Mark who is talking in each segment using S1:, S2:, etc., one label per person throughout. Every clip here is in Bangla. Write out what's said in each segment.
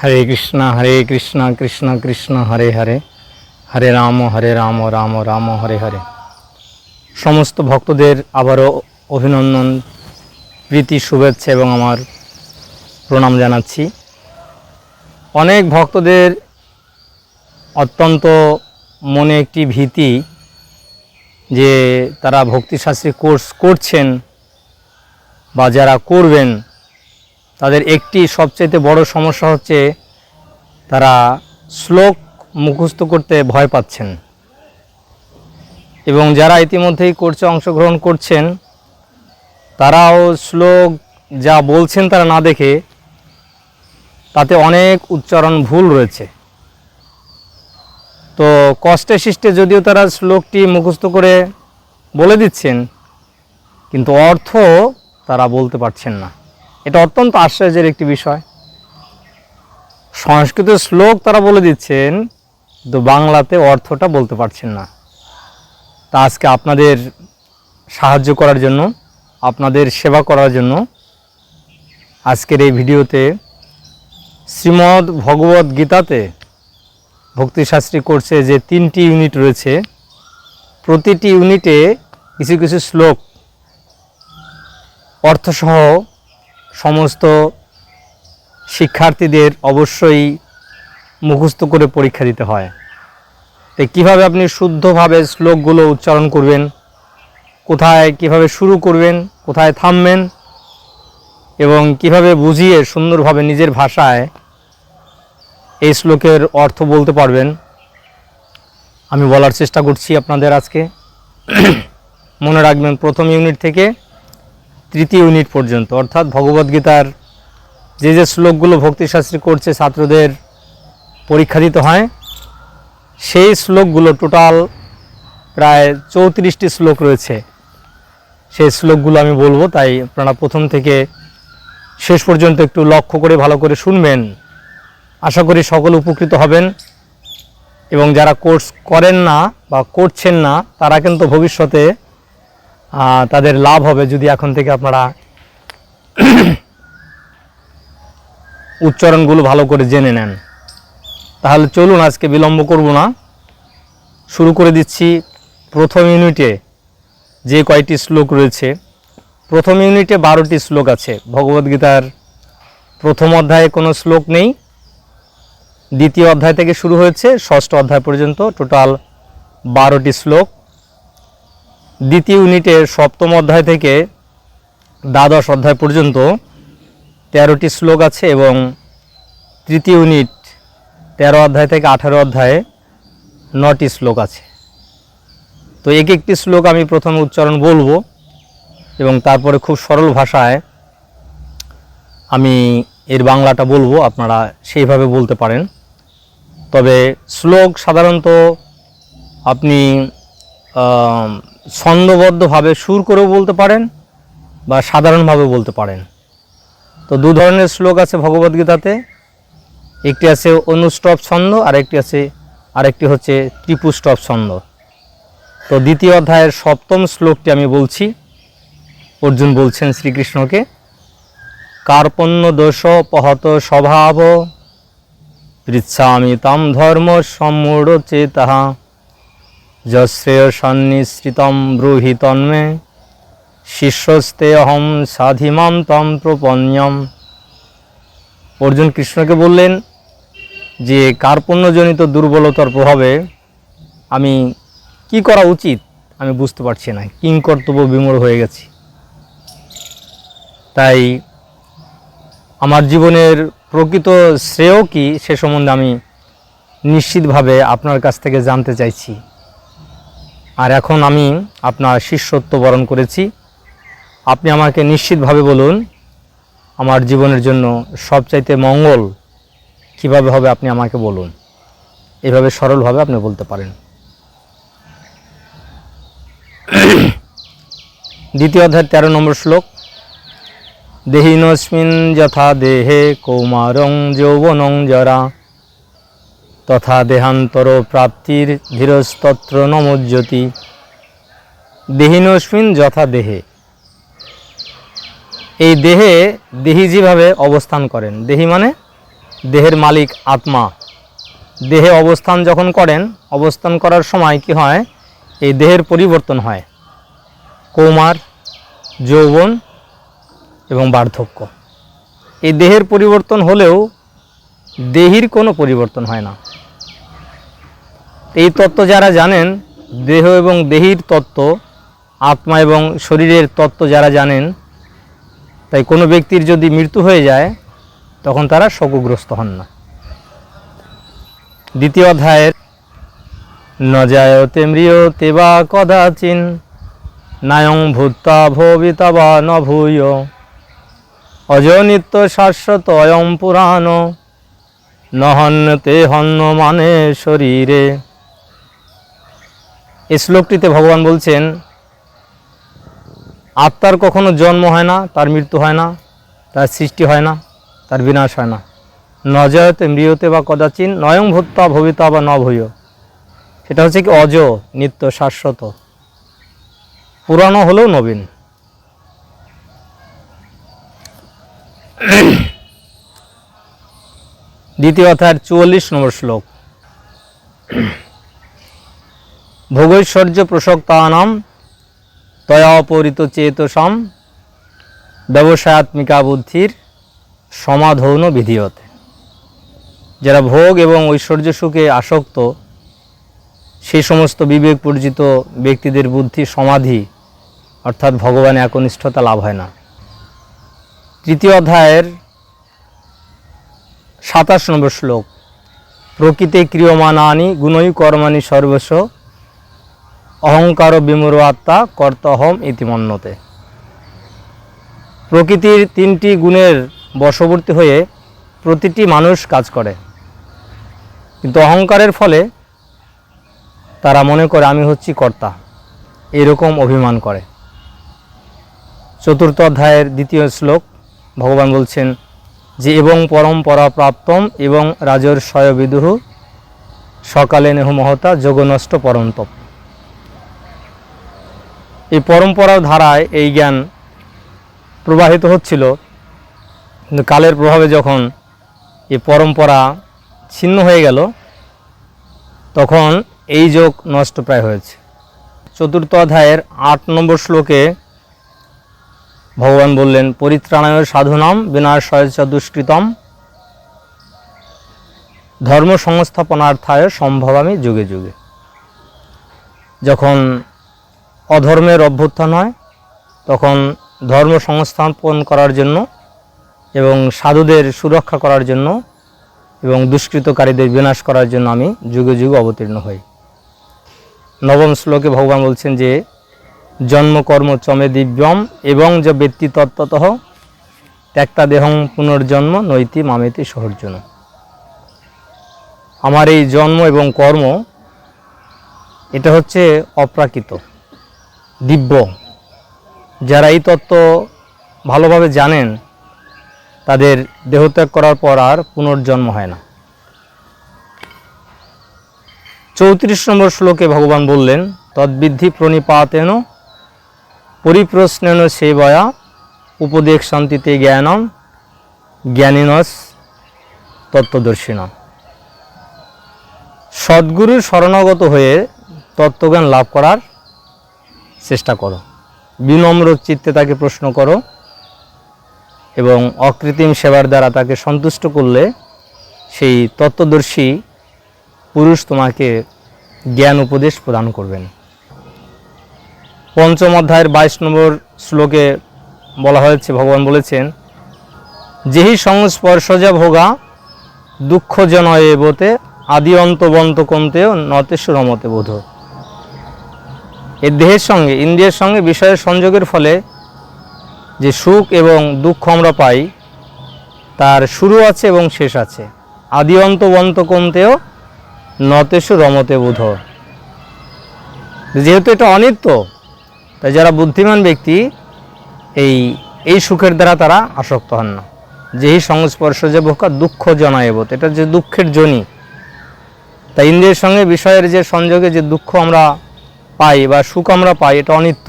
S1: হরে কৃষ্ণ হরে কৃষ্ণ কৃষ্ণ কৃষ্ণ হরে হরে হরে রাম হরে রাম রাম রাম হরে হরে সমস্ত ভক্তদের আবারও অভিনন্দন প্রীতি শুভেচ্ছা এবং আমার প্রণাম জানাচ্ছি অনেক ভক্তদের অত্যন্ত মনে একটি ভীতি যে তারা ভক্তিশাস্ত্রী কোর্স করছেন বা যারা করবেন তাদের একটি সবচেয়ে বড় সমস্যা হচ্ছে তারা শ্লোক মুখস্থ করতে ভয় পাচ্ছেন এবং যারা ইতিমধ্যেই কোর্সে অংশগ্রহণ করছেন তারাও শ্লোক যা বলছেন তারা না দেখে তাতে অনেক উচ্চারণ ভুল রয়েছে তো কষ্টে সৃষ্টে যদিও তারা শ্লোকটি মুখস্থ করে বলে দিচ্ছেন কিন্তু অর্থ তারা বলতে পারছেন না এটা অত্যন্ত আশ্চর্যের একটি বিষয় সংস্কৃত শ্লোক তারা বলে দিচ্ছেন কিন্তু বাংলাতে অর্থটা বলতে পারছেন না তা আজকে আপনাদের সাহায্য করার জন্য আপনাদের সেবা করার জন্য আজকের এই ভিডিওতে শ্রীমদ্ ভগবত গীতাতে ভক্তিশাস্ত্রী করছে যে তিনটি ইউনিট রয়েছে প্রতিটি ইউনিটে কিছু কিছু শ্লোক অর্থসহ সমস্ত শিক্ষার্থীদের অবশ্যই মুখস্থ করে পরীক্ষা দিতে হয় তো কীভাবে আপনি শুদ্ধভাবে শ্লোকগুলো উচ্চারণ করবেন কোথায় কিভাবে শুরু করবেন কোথায় থামবেন এবং কিভাবে বুঝিয়ে সুন্দরভাবে নিজের ভাষায় এই শ্লোকের অর্থ বলতে পারবেন আমি বলার চেষ্টা করছি আপনাদের আজকে মনে রাখবেন প্রথম ইউনিট থেকে তৃতীয় ইউনিট পর্যন্ত অর্থাৎ ভগবদ্গীতার যে যে শ্লোকগুলো ভক্তিশাস্ত্রী করছে ছাত্রদের পরীক্ষা দিতে হয় সেই শ্লোকগুলো টোটাল প্রায় চৌত্রিশটি শ্লোক রয়েছে সেই শ্লোকগুলো আমি বলবো তাই আপনারা প্রথম থেকে শেষ পর্যন্ত একটু লক্ষ্য করে ভালো করে শুনবেন আশা করি সকল উপকৃত হবেন এবং যারা কোর্স করেন না বা করছেন না তারা কিন্তু ভবিষ্যতে তাদের লাভ হবে যদি এখন থেকে আপনারা উচ্চারণগুলো ভালো করে জেনে নেন তাহলে চলুন আজকে বিলম্ব করব না শুরু করে দিচ্ছি প্রথম ইউনিটে যে কয়টি শ্লোক রয়েছে প্রথম ইউনিটে বারোটি শ্লোক আছে ভগবদ্গীতার প্রথম অধ্যায়ে কোনো শ্লোক নেই দ্বিতীয় অধ্যায় থেকে শুরু হয়েছে ষষ্ঠ অধ্যায় পর্যন্ত টোটাল বারোটি শ্লোক দ্বিতীয় ইউনিটের সপ্তম অধ্যায় থেকে দ্বাদশ অধ্যায় পর্যন্ত তেরোটি শ্লোক আছে এবং তৃতীয় ইউনিট তেরো অধ্যায় থেকে আঠারো অধ্যায়ে নটি শ্লোক আছে তো এক একটি শ্লোক আমি প্রথমে উচ্চারণ বলবো এবং তারপরে খুব সরল ভাষায় আমি এর বাংলাটা বলবো আপনারা সেইভাবে বলতে পারেন তবে শ্লোক সাধারণত আপনি ছন্দবদ্ধভাবে সুর করেও বলতে পারেন বা সাধারণভাবে বলতে পারেন তো দু ধরনের শ্লোক আছে ভগবদ্গীতাতে একটি আছে অনুষ্টপ ছন্দ আর একটি আছে আরেকটি হচ্ছে ত্রিপুষ্টপ ছন্দ তো দ্বিতীয় অধ্যায়ের সপ্তম শ্লোকটি আমি বলছি অর্জুন বলছেন শ্রীকৃষ্ণকে কার্পণ্য দোষ পহত স্বভাব পৃচ্ছামিতাম ধর্ম সম্মূঢ় চেতাহা যশ্রেয় সন্নিশ্রিতম ব্রুহি তন্মে শিষ্যস্তে অহম সাধিমাম তম প্রপন্যম অর্জুন কৃষ্ণকে বললেন যে কার্পণ্যজনিত দুর্বলতার প্রভাবে আমি কি করা উচিত আমি বুঝতে পারছি না কিং কর্তব্য বিমূঢ় হয়ে গেছি তাই আমার জীবনের প্রকৃত শ্রেয় কি সে সম্বন্ধে আমি নিশ্চিতভাবে আপনার কাছ থেকে জানতে চাইছি আর এখন আমি আপনার শিষ্যত্ব বরণ করেছি আপনি আমাকে নিশ্চিতভাবে বলুন আমার জীবনের জন্য সবচাইতে মঙ্গল কিভাবে হবে আপনি আমাকে বলুন এভাবে সরলভাবে আপনি বলতে পারেন দ্বিতীয় অধ্যায় তেরো নম্বর শ্লোক দেহিনস্মিন যথা দেহে কৌমারং যৌবনং জরা তথা দেহান্তর প্রাপ্তির ধীরস্তত্র নমজ্যোতি দেহিনস্মিন যথা দেহে এই দেহে দেহি যেভাবে অবস্থান করেন দেহি মানে দেহের মালিক আত্মা দেহে অবস্থান যখন করেন অবস্থান করার সময় কি হয় এই দেহের পরিবর্তন হয় কৌমার যৌবন এবং বার্ধক্য এই দেহের পরিবর্তন হলেও দেহির কোনো পরিবর্তন হয় না এই তত্ত্ব যারা জানেন দেহ এবং দেহির তত্ত্ব আত্মা এবং শরীরের তত্ত্ব যারা জানেন তাই কোনো ব্যক্তির যদি মৃত্যু হয়ে যায় তখন তারা শোকগ্রস্ত হন না দ্বিতীয় অধ্যায়ের নজায়তে মৃয়তে বা কদাচিন নায়ং ভূতা ভবিতা বা নভূয় অজনিত্য শাশ্বত অয়ম পুরাণ নহন্যতে হন্য মানে শরীরে এই শ্লোকটিতে ভগবান বলছেন আত্মার কখনো জন্ম হয় না তার মৃত্যু হয় না তার সৃষ্টি হয় না তার বিনাশ হয় না নজয়তে মৃয়তে বা কদাচিন নয়ং ভূত্তা ভবিতা বা নভয় সেটা হচ্ছে কি অজ নিত্য শাশ্বত পুরানো হলেও নবীন দ্বিতীয় অর্থাৎ চুয়াল্লিশ নম্বর শ্লোক ভোগৈশ্বর্য প্রসক্তানাম তয়াপরিত চেতসম ব্যবসায়াত্মিকা বুদ্ধির সমাধৌন বিধিয়তে যারা ভোগ এবং ঐশ্বর্য সুখে আসক্ত সেই সমস্ত বিবেক পরিচিত ব্যক্তিদের বুদ্ধি সমাধি অর্থাৎ ভগবানের একনিষ্ঠতা লাভ হয় না তৃতীয় অধ্যায়ের সাতাশ নম্বর শ্লোক প্রকৃতি ক্রিয়মানানি গুণয়ী কর্মানি সর্বস্ব অহংকার বিমুর আত্মা কর্তহম ইতিমন্যতে প্রকৃতির তিনটি গুণের বশবর্তী হয়ে প্রতিটি মানুষ কাজ করে কিন্তু অহংকারের ফলে তারা মনে করে আমি হচ্ছি কর্তা এরকম অভিমান করে চতুর্থ অধ্যায়ের দ্বিতীয় শ্লোক ভগবান বলছেন যে এবং পরম্পরা প্রাপ্তম এবং রাজর স্বয়বিদুহ সকালে নেহ মহতা যোগনষ্ট পরন্তপ এই পরম্পরার ধারায় এই জ্ঞান প্রবাহিত হচ্ছিল কিন্তু কালের প্রভাবে যখন এই পরম্পরা ছিন্ন হয়ে গেল তখন এই যোগ নষ্ট প্রায় হয়েছে চতুর্থ অধ্যায়ের আট নম্বর শ্লোকে ভগবান বললেন পরিত্রাণায় সাধুনাম বিনাশয়চ দুষ্কৃতম ধর্ম সংস্থাপনার্থায় সম্ভব আমি যুগে যুগে যখন অধর্মের অভ্যুত্থান হয় তখন ধর্ম সংস্থাপন করার জন্য এবং সাধুদের সুরক্ষা করার জন্য এবং দুষ্কৃতকারীদের বিনাশ করার জন্য আমি যুগে যুগে অবতীর্ণ হই নবম শ্লোকে ভগবান বলছেন যে জন্মকর্ম চমে দিব্যম এবং যে ব্যক্তি তত্ত্বত ত্যাক্তা দেহং পুনর্জন্ম নৈতি মামেতি সহর্জন আমার এই জন্ম এবং কর্ম এটা হচ্ছে অপ্রাকৃত দিব্য যারা এই তত্ত্ব ভালোভাবে জানেন তাদের দেহত্যাগ করার পর আর পুনর্জন্ম হয় না চৌত্রিশ নম্বর শ্লোকে ভগবান বললেন তদ্বিদ্ধি প্রণিপাতেন পরিপ্রশ্নেন সেবয়া উপদেশ শান্তিতে জ্ঞানম জ্ঞানীনস তত্ত্বদর্শিনা সদ্গুরুর শরণাগত হয়ে তত্ত্বজ্ঞান লাভ করার চেষ্টা করো বিনম্র চিত্তে তাকে প্রশ্ন করো এবং অকৃত্রিম সেবার দ্বারা তাকে সন্তুষ্ট করলে সেই তত্ত্বদর্শী পুরুষ তোমাকে জ্ঞান উপদেশ প্রদান করবেন পঞ্চম অধ্যায়ের বাইশ নম্বর শ্লোকে বলা হয়েছে ভগবান বলেছেন যেহি সংস্পর্শজা ভোগা দুঃখজনয় এবতে আদি অন্তবন্ত কমতেও নতেশ্বরমতে বোধ এ দেহের সঙ্গে ইন্দ্রিয়ের সঙ্গে বিষয়ের সংযোগের ফলে যে সুখ এবং দুঃখ আমরা পাই তার শুরু আছে এবং শেষ আছে আদি অন্ত অন্ত কমতেও নতেশু রমতে বোধ যেহেতু এটা অনিত্য তাই যারা বুদ্ধিমান ব্যক্তি এই এই সুখের দ্বারা তারা আসক্ত হন না যেই সংস্পর্শ যে ভোকা দুঃখ জনায়বত এটা যে দুঃখের জনি তাই ইন্দ্রিয়ের সঙ্গে বিষয়ের যে সংযোগে যে দুঃখ আমরা পাই বা সুখ আমরা পাই এটা অনিত্য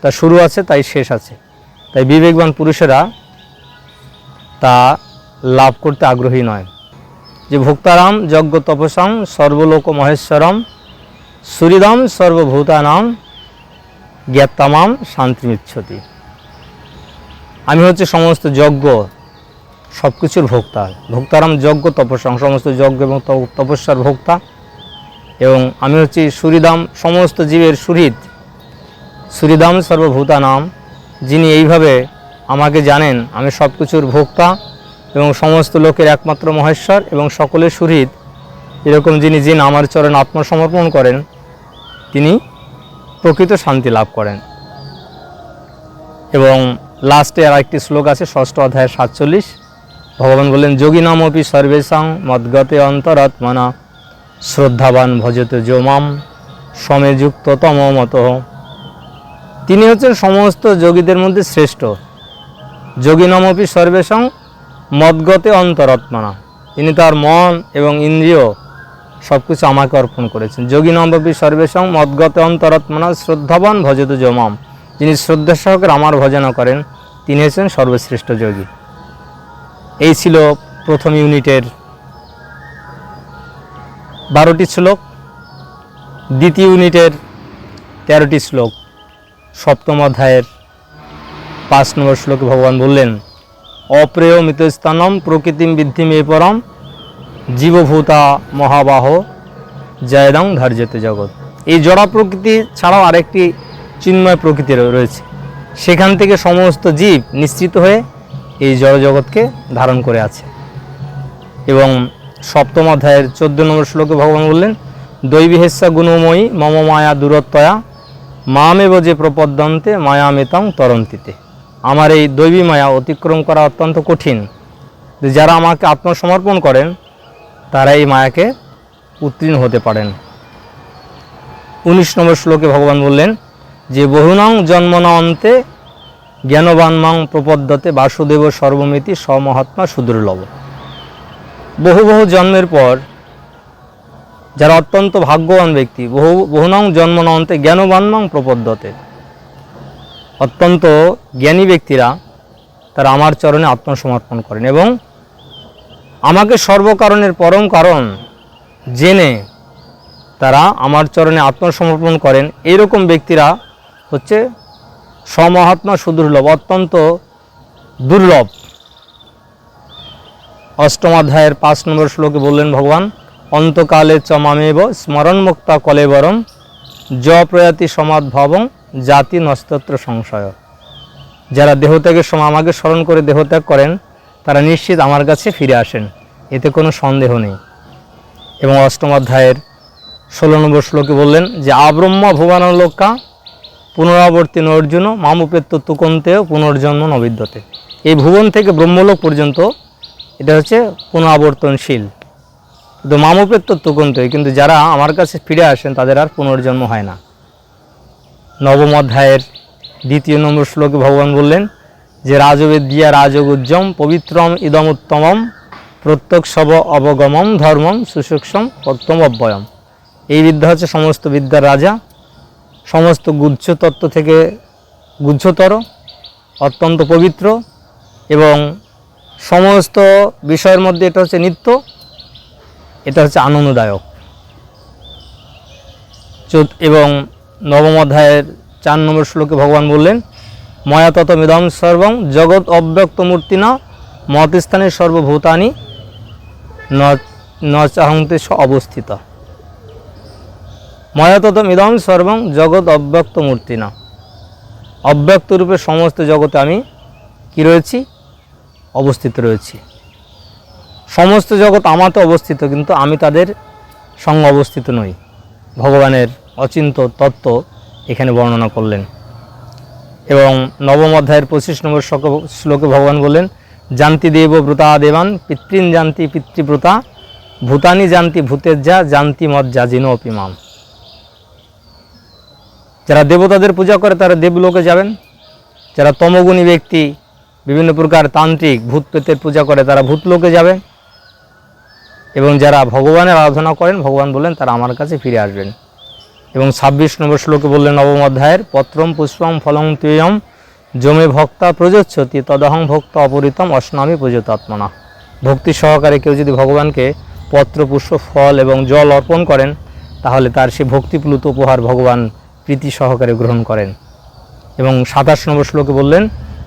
S1: তা শুরু আছে তাই শেষ আছে তাই বিবেকবান পুরুষেরা তা লাভ করতে আগ্রহী নয় যে ভোক্তারাম যজ্ঞ তপসং সর্বলোক মহেশ্বরম সুরিদম সর্বভূতানাম জ্ঞাতামাম শান্তিমিচ্ছতি আমি হচ্ছে সমস্ত যজ্ঞ সব কিছুর ভোক্তা ভোক্তারাম যজ্ঞ তপস্যা সমস্ত যজ্ঞ এবং তপস্যার ভোক্তা এবং আমি হচ্ছি সুরিদাম সমস্ত জীবের সুরিত সুরিদাম সর্বভূতা নাম যিনি এইভাবে আমাকে জানেন আমি সব কিছুর ভোক্তা এবং সমস্ত লোকের একমাত্র মহেশ্বর এবং সকলের সুহৃদ এরকম যিনি যিনি আমার চরণ আত্মসমর্পণ করেন তিনি প্রকৃত শান্তি লাভ করেন এবং লাস্টে আর একটি শ্লোক আছে ষষ্ঠ অধ্যায় সাতচল্লিশ ভগবান বললেন যোগী নামপি সর্বেশাং মদ্গতে অন্তরাত্মনা শ্রদ্ধাবান ভজত যোমাম সমেযুক্ততম মত তিনি হচ্ছেন সমস্ত যোগীদের মধ্যে শ্রেষ্ঠ যোগী নমপি সর্বেশং মদগতে অন্তরাত্মনা তিনি তার মন এবং ইন্দ্রিয় সব কিছু আমাকে অর্পণ করেছেন নমপি সর্বেশং মদগতে অন্তরাত্মনা শ্রদ্ধাবান ভজত যোমাম যিনি শ্রদ্ধা সহকারে আমার ভজনা করেন তিনি হচ্ছেন সর্বশ্রেষ্ঠ যোগী এই ছিল প্রথম ইউনিটের বারোটি শ্লোক দ্বিতীয় ইউনিটের তেরোটি শ্লোক সপ্তম অধ্যায়ের পাঁচ নম্বর শ্লোকে ভগবান বললেন অপ্রেয় মৃতস্থানম প্রকৃতিম বৃদ্ধি মে পরম জীবভূতা মহাবাহ জয়দং ধার্যতে জগৎ এই জড়া প্রকৃতি ছাড়াও আরেকটি চিন্ময় প্রকৃতি রয়েছে সেখান থেকে সমস্ত জীব নিশ্চিত হয়ে এই জড়জগৎকে ধারণ করে আছে এবং সপ্তম অধ্যায়ের চোদ্দ নম্বর শ্লোকে ভগবান বললেন দৈবিহেসা গুণময়ী মম মায়া দূরত্বয়া মামে যে প্রপদ্যন্তে মায়ামেতাং তরন্তিতে আমার এই দৈবী মায়া অতিক্রম করা অত্যন্ত কঠিন যারা আমাকে আত্মসমর্পণ করেন তারা এই মায়াকে উত্তীর্ণ হতে পারেন উনিশ নম্বর শ্লোকে ভগবান বললেন যে বহুনাং জন্মনা অন্তে জ্ঞানবান মাং প্রপদ্যতে বাসুদেব সর্বমিতি সমহাত্মা সুদুর্লভ বহু বহু জন্মের পর যারা অত্যন্ত ভাগ্যবান ব্যক্তি বহু বহুনাং জন্ম নন্তে জ্ঞানবান্নং প্রপদ্যতে অত্যন্ত জ্ঞানী ব্যক্তিরা তারা আমার চরণে আত্মসমর্পণ করেন এবং আমাকে সর্বকারণের পরম কারণ জেনে তারা আমার চরণে আত্মসমর্পণ করেন এরকম ব্যক্তিরা হচ্ছে সমহাত্মা সুদুর্লভ অত্যন্ত দুর্লভ অষ্টম অধ্যায়ের পাঁচ নম্বর শ্লোকে বললেন ভগবান অন্তকালে চমামেব স্মরণমুক্তা কলেবরম জ প্রয়াতি ভবং জাতি নস্তত্র সংশয় যারা দেহত্যাগের সময় আমাকে স্মরণ করে দেহত্যাগ করেন তারা নিশ্চিত আমার কাছে ফিরে আসেন এতে কোনো সন্দেহ নেই এবং অষ্টম অধ্যায়ের ষোলো নম্বর শ্লোকে বললেন যে আব্রহ্মা লোকা পুনরাবর্তী অর্জুন মামুপেত্য তুকন্তেও পুনর্জন্ম নবিদ্যতে এই ভুবন থেকে ব্রহ্মলোক পর্যন্ত এটা হচ্ছে কোনো আবর্তনশীল কিন্তু মামুকের তত্ত্ব কোনটাই কিন্তু যারা আমার কাছে ফিরে আসেন তাদের আর পুনর্জন্ম হয় না নবম অধ্যায়ের দ্বিতীয় নম্বর শ্লোকে ভগবান বললেন যে রাজবেদ দিয়া রাজগ উজ্জম পবিত্রম ইদমোত্তমম প্রত্যক সব অবগমম ধর্মম সুসূক্ষ্ম অত্যম অব্যয়ম এই বিদ্যা হচ্ছে সমস্ত বিদ্যার রাজা সমস্ত গুজ্জ তত্ত্ব থেকে গুজ্জতর অত্যন্ত পবিত্র এবং সমস্ত বিষয়ের মধ্যে এটা হচ্ছে নৃত্য এটা হচ্ছে আনন্দদায়ক এবং নবম অধ্যায়ের চার নম্বর শ্লোকে ভগবান বললেন ময়া তত সর্বং জগৎ অব্যক্ত মূর্তি না মতস্থানের সর্বভূতানি নচাহংতে অবস্থিত ময়া তত সর্বং জগৎ অব্যক্ত মূর্তি না অব্যক্তরূপে সমস্ত জগতে আমি কি রয়েছি অবস্থিত রয়েছি সমস্ত জগৎ আমাতে অবস্থিত কিন্তু আমি তাদের সঙ্গে অবস্থিত নই ভগবানের অচিন্ত তত্ত্ব এখানে বর্ণনা করলেন এবং নবম অধ্যায়ের পঁচিশ নম্বর শ্লোকে ভগবান বললেন জানতি দেব ব্রতা দেবান পিতৃন জানতি পিতৃব্রতা ভূতানি জানতি ভূতের যা জানতি মত জিনো অপিমাম যারা দেবতাদের পূজা করে তারা দেবলোকে যাবেন যারা তমগুণী ব্যক্তি বিভিন্ন প্রকার তান্ত্রিক ভূত পূজা করে তারা ভূত লোকে যাবে এবং যারা ভগবানের আরাধনা করেন ভগবান বললেন তারা আমার কাছে ফিরে আসবেন এবং ছাব্বিশ নম্বর শ্লোকে বললেন নবম অধ্যায়ের পত্রম পুষ্পম ফলং তুয়ম জমে ভক্তা প্রযোচ্ছতি তদহং ভক্ত অপরিতম অস্নামী আত্মনা ভক্তি সহকারে কেউ যদি ভগবানকে পত্র পুষ্প ফল এবং জল অর্পণ করেন তাহলে তার সে ভক্তিপ্লুত উপহার ভগবান প্রীতি সহকারে গ্রহণ করেন এবং সাতাশ নম্বর শ্লোকে বললেন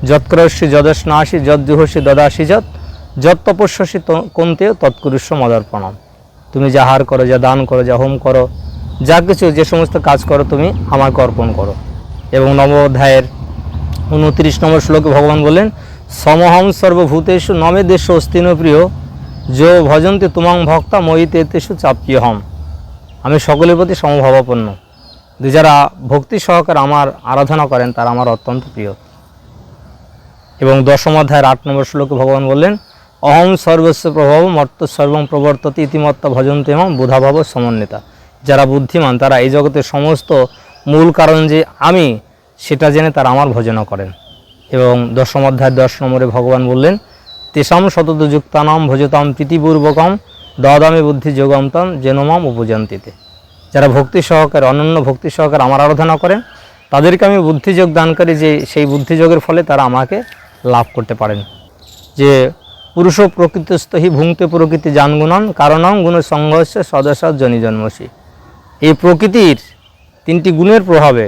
S1: যৎকরস্যি যদস্নাসি যদ্দুহসি দদাসি যৎ যত তপস্যসি কন্তেও তৎকুরুষ্য মদার্পণম তুমি যা হার করো যা দান করো যা হোম করো যা কিছু যে সমস্ত কাজ করো তুমি আমাকে অর্পণ করো এবং নব অধ্যায়ের উনত্রিশ নম্বর শ্লোকে ভগবান বললেন সমহম সর্বভূতেষু নমে দেশ অস্তিনপ্রিয় যো ভজন্তে তুমাং ভক্তা মই তেতেষু চাপ্যহম হম আমি সকলের প্রতি সমভাবাপন্ন যারা ভক্তি সহকারে আমার আরাধনা করেন তারা আমার অত্যন্ত প্রিয় এবং দশম অধ্যায়ের আট নম্বর শ্লোকে ভগবান বললেন অহম সর্বস্ব প্রভাব মর্ত সর্বং প্রবর্তত ইতিমত্তা ভজন্ত এবং বোধাভাব সমন্বিতা যারা বুদ্ধিমান তারা এই জগতের সমস্ত মূল কারণ যে আমি সেটা জেনে তারা আমার ভজনা করেন এবং দশম অধ্যায় দশ নম্বরে ভগবান বললেন তেষাম যুক্তানাম ভজতাম প্রীতিপূর্বকম দদামে বুদ্ধি যোগমতাম জেনমাম উপজন্তিতে যারা ভক্তি সহকারে অনন্য ভক্তি সহকারে আমার আরাধনা করেন তাদেরকে আমি বুদ্ধিযোগ দান করি যে সেই বুদ্ধিযোগের ফলে তারা আমাকে লাভ করতে পারেন যে পুরুষ প্রকৃতস্থহি ভুংতে প্রকৃতি জানগুণন কারণং গুণ সংঘর্ষ সদস্য জনী জন্মসি এই প্রকৃতির তিনটি গুণের প্রভাবে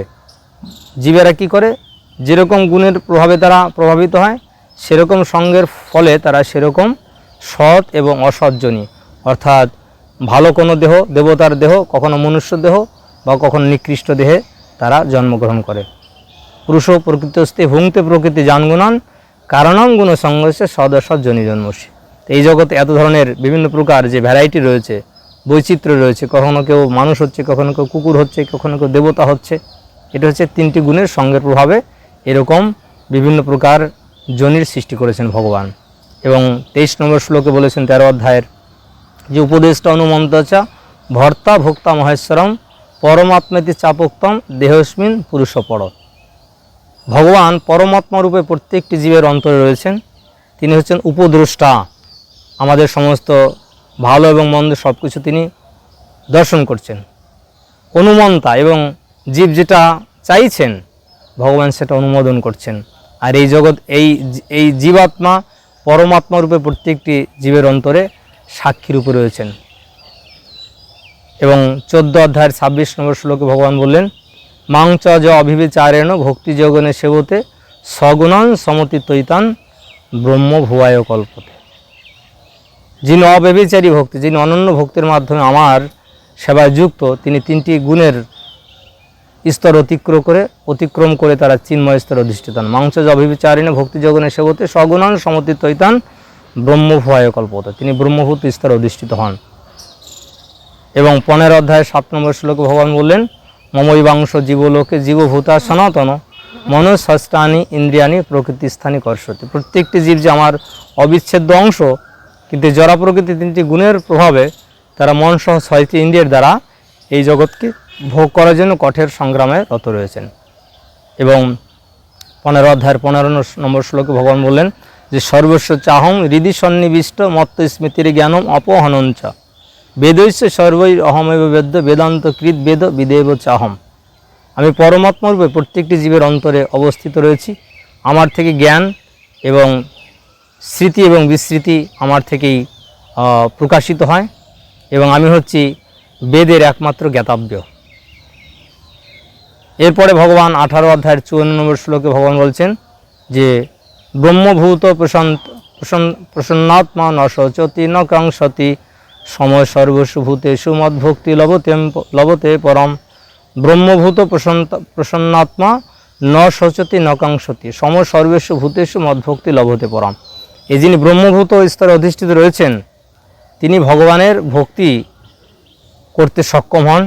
S1: জীবেরা কি করে যেরকম গুণের প্রভাবে তারা প্রভাবিত হয় সেরকম সঙ্গের ফলে তারা সেরকম সৎ এবং অসৎজনী অর্থাৎ ভালো কোনো দেহ দেবতার দেহ কখনো মনুষ্য দেহ বা কখনো নিকৃষ্ট দেহে তারা জন্মগ্রহণ করে পুরুষ প্রকৃতস্থে ভুংতে প্রকৃতি জানগুণন কারণম গুণ সংঘর্ষে সদসৎ জন্মসে এই জগতে এত ধরনের বিভিন্ন প্রকার যে ভ্যারাইটি রয়েছে বৈচিত্র্য রয়েছে কখনো কেউ মানুষ হচ্ছে কখনো কেউ কুকুর হচ্ছে কখনো কেউ দেবতা হচ্ছে এটা হচ্ছে তিনটি গুণের সঙ্গের প্রভাবে এরকম বিভিন্ন প্রকার জনির সৃষ্টি করেছেন ভগবান এবং তেইশ নম্বর শ্লোকে বলেছেন তেরো অধ্যায়ের যে উপদেষ্টা অনুমন্তচা ভর্তা ভোক্তা মহেশ্বরম পরমাত্মেতি চাপোক্তম দেহস্মিন পুরুষ পুরুষপড় ভগবান পরমাত্মারূপে প্রত্যেকটি জীবের অন্তরে রয়েছেন তিনি হচ্ছেন উপদ্রষ্টা আমাদের সমস্ত ভালো এবং মন্দ সব কিছু তিনি দর্শন করছেন অনুমন্তা এবং জীব যেটা চাইছেন ভগবান সেটা অনুমোদন করছেন আর এই জগৎ এই এই জীবাত্মা পরমাত্মা রূপে প্রত্যেকটি জীবের অন্তরে সাক্ষী রূপে রয়েছেন এবং চোদ্দ অধ্যায়ের ছাব্বিশ নম্বর শ্লোকে ভগবান বললেন মাংচ য অভিবিচারেণ ভক্তিযোগনে সেবতে সগুণান সমতি তৈতান ব্রহ্ম ভুয়ায় কল্পতে যিনি অব্যবিচারী ভক্তি যিনি অনন্য ভক্তির মাধ্যমে আমার সেবায় যুক্ত তিনি তিনটি গুণের স্তর অতিক্র করে অতিক্রম করে তারা চিন্ময় স্তর অধিষ্ঠিত হন মাংস ভক্তি যোগনে সেবতে সগুণান সমতি তৈতান ব্রহ্মভুয়ায় কল্পত তিনি ব্রহ্মভূত স্তরে অধিষ্ঠিত হন এবং পনেরো অধ্যায় সাত নম্বর শ্লোকে ভগবান বললেন মমৈবাংশ জীবলোকে জীবভূতা সনাতন মনসষ্টানি ইন্দ্রিয়ানি প্রকৃতিস্থানি কর্ষতি প্রত্যেকটি জীব যে আমার অবিচ্ছেদ্য অংশ কিন্তু জরা প্রকৃতি তিনটি গুণের প্রভাবে তারা মন সহ ছয়টি ইন্দ্রিয়ের দ্বারা এই জগৎকে ভোগ করার জন্য কঠের সংগ্রামে রত রয়েছেন এবং পনেরো অধ্যায়ের পনেরো নম্বর শ্লোকে ভগবান বললেন যে সর্বস্ব চাহম হৃদি সন্নিবিষ্ট মত্ত স্মৃতির জ্ঞানম অপহনঞ্চ বেদৈশ্য সর্বই অহমেব বেদ্য বেদান্তকৃত বেদ বিদেব চাহম আমি পরমাত্মরূপে প্রত্যেকটি জীবের অন্তরে অবস্থিত রয়েছি আমার থেকে জ্ঞান এবং স্মৃতি এবং বিস্মৃতি আমার থেকেই প্রকাশিত হয় এবং আমি হচ্ছি বেদের একমাত্র জ্ঞাতাব্য এরপরে ভগবান আঠারো অধ্যায়ের চুয়ান্ন নম্বর শ্লোকে ভগবান বলছেন যে ব্রহ্মভূত প্রশান্ত প্রসন্নাত্মা ন শোচতি ন কাংসতি সময় সর্বসুভূতে ভক্তি লবতে লবতে পরম ব্রহ্মভূত প্রসন্ন প্রসন্নাত্মা ন সচতি নকাংশতি সম সর্বস্ব ভূতেষু মদ্ভক্তি লভতে পরম এই যিনি ব্রহ্মভূত স্তরে অধিষ্ঠিত রয়েছেন তিনি ভগবানের ভক্তি করতে সক্ষম হন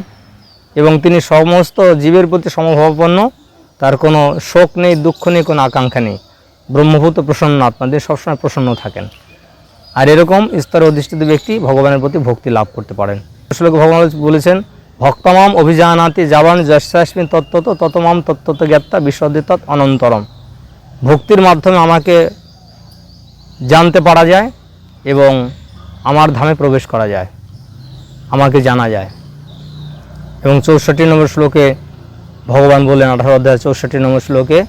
S1: এবং তিনি সমস্ত জীবের প্রতি সমভাবাপন্ন তার কোনো শোক নেই দুঃখ নেই কোনো আকাঙ্ক্ষা নেই ব্রহ্মভূত প্রসন্ন আত্মা তিনি সবসময় প্রসন্ন থাকেন আর এরকম স্তরে অধিষ্ঠিত ব্যক্তি ভগবানের প্রতি ভক্তি লাভ করতে পারেন শ্লোক ভগবান বলেছেন ভক্তমাম অভিজানাতি যাবান তত্ত্ব তত্ত্বত ততমাম তত্ত্বত জ্ঞাত্তা বিশদে তৎ অনন্তরম ভক্তির মাধ্যমে আমাকে জানতে পারা যায় এবং আমার ধামে প্রবেশ করা যায় আমাকে জানা যায় এবং চৌষট্টি নম্বর শ্লোকে ভগবান বললেন আঠারো অধ্যায় চৌষট্টি নম্বর শ্লোকে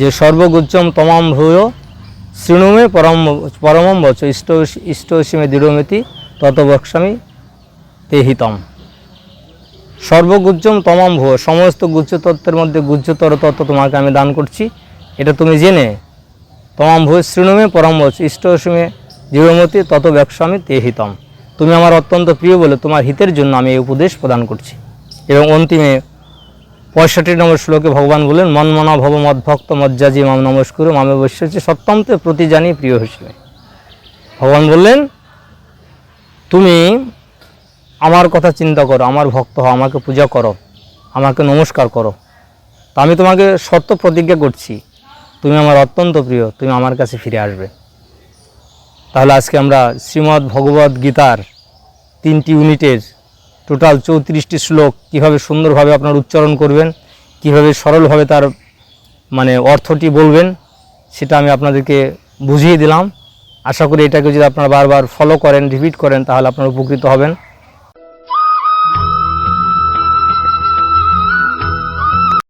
S1: যে সর্বগুজ্জম তমাম ভূয় শৃণুমে পরম পরমম বচ ইষ্ট ইষ্টসীমে দৃঢ়মেতি ততবক্সামি তেহিতম সর্বগুজ্জম তমাম ভুয় সমস্ত গুজ্জ তত্ত্বের মধ্যে গুজ্জতর তত্ত্ব তোমাকে আমি দান করছি এটা তুমি জেনে তমাম ভো শৃণুমে পরম বচ ইষ্টসীমে দৃঢ়মতি তত ব্যবসামি তেহিতম তুমি আমার অত্যন্ত প্রিয় বলে তোমার হিতের জন্য আমি এই উপদেশ প্রদান করছি এবং অন্তিমে পঁয়ষট্টি নম্বর শ্লোকে ভগবান বলেন মন মনা ভব ভক্ত মজ্জাজি মাম নমস্কুর মামে বসে হচ্ছে সত্যন্ত প্রতি জানি প্রিয় হিসেবে ভগবান বললেন তুমি আমার কথা চিন্তা করো আমার ভক্ত হও আমাকে পূজা করো আমাকে নমস্কার করো তা আমি তোমাকে সত্য প্রতিজ্ঞা করছি তুমি আমার অত্যন্ত প্রিয় তুমি আমার কাছে ফিরে আসবে তাহলে আজকে আমরা শ্রীমদ্ ভগবদ্ গীতার তিনটি ইউনিটের টোটাল চৌত্রিশটি শ্লোক কিভাবে সুন্দরভাবে আপনার উচ্চারণ করবেন কিভাবে সরলভাবে তার মানে অর্থটি বলবেন সেটা আমি আপনাদেরকে বুঝিয়ে দিলাম আশা করি এটাকে যদি আপনারা বারবার ফলো করেন রিপিট করেন তাহলে আপনারা উপকৃত হবেন